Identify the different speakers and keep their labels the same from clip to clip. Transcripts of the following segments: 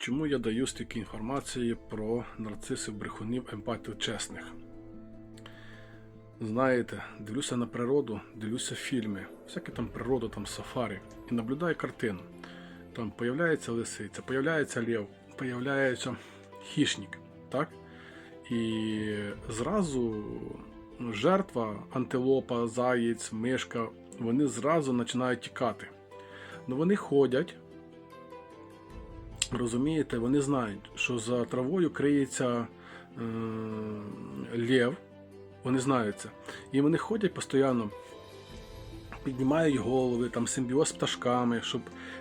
Speaker 1: Чому я даю стільки інформації про нарцисів, брехунів, емпатів чесних? Знаєте, дивлюся на природу, дивлюся фільми, всяке там природа, там сафарі, і наблюдаю картину. Там появляється лисиця, появляється лев, появляється хищник, так? І зразу жертва, антилопа, заєць, мишка, вони зразу починають тікати. Ну вони ходять, розумієте, вони знають, що за травою криється е, лев, вони знають це. І вони ходять постійно, піднімають голови, там симбіоз з пташками, щоб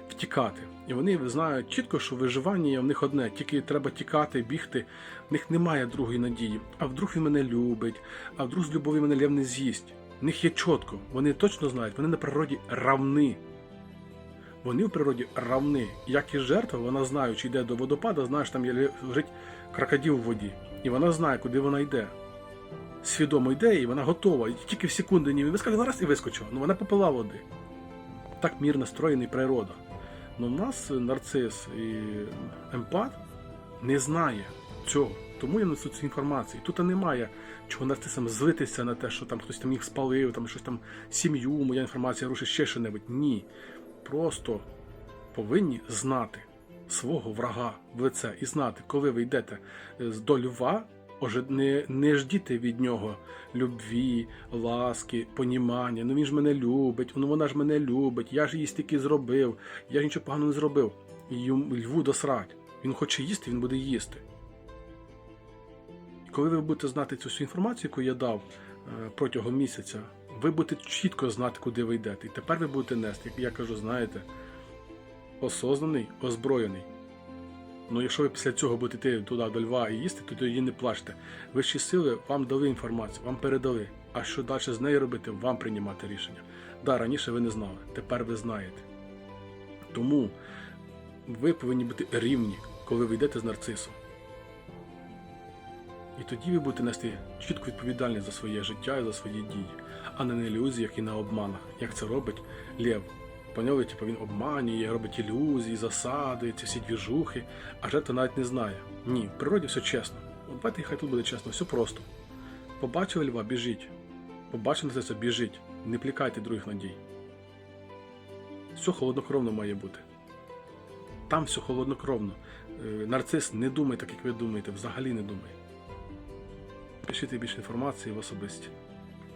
Speaker 1: втікати. І вони знають чітко, що виживання в них одне, тільки треба тікати, бігти. В них немає другої надії. А вдруг він мене любить, а вдруг з любові мене лев не з'їсть. В них є чітко, вони точно знають, вони на природі равни. Вони в природі равни. Як і жертва, вона знає, чи йде до водопада, знає, що там є лежить крокодил в воді. І вона знає, куди вона йде. Свідомо йде, і вона готова. І тільки в секунди ні вискакала раз і вискочила. Ну вона попила води. Так мір настроєний природа. Ну в нас нарцис і емпат не знає цього. Тому я несу цю інформацію. Тут немає чого нарцисам злитися на те, що там хтось там їх спалив, там щось там сім'ю, моя інформація рушить ще що-небудь. Ні. Просто повинні знати свого врага в лице і знати, коли ви йдете з- до льва, не, не ждіте від нього любві, ласки, понімання. Ну він ж мене любить, ну вона ж мене любить, я ж їй стільки зробив, я ж нічого поганого не зробив. Йому- льву досрать. Він хоче їсти, він буде їсти. І коли ви будете знати цю всю інформацію, яку я дав е, протягом місяця, ви будете чітко знати, куди ви йдете. І тепер ви будете нести, як я кажу, знаєте, осознаний, озброєний. Ну, якщо ви після цього будете йти туди до Льва і їсти, то тоді не плачте. Вищі сили вам дали інформацію, вам передали. А що далі з нею робити, вам приймати рішення. Да, раніше ви не знали, тепер ви знаєте. Тому ви повинні бути рівні, коли ви йдете з нарцисом. І тоді ви будете нести чітку відповідальність за своє життя і за свої дії, а не на ілюзіях і на обманах, як це робить Лев. Поняли, типу він обманює, робить ілюзії, засади, ці всі двіжухи, а жертва навіть не знає. Ні, в природі все чесно. От бачите, хай тут буде чесно, все просто. Побачили льва, біжіть. Побачили це, біжіть. Не плікайте других надій. Все холоднокровно має бути. Там все холоднокровно. Е, Нарцис не думає так, як ви думаєте, взагалі не думає. Пишіть більше інформації в особисті.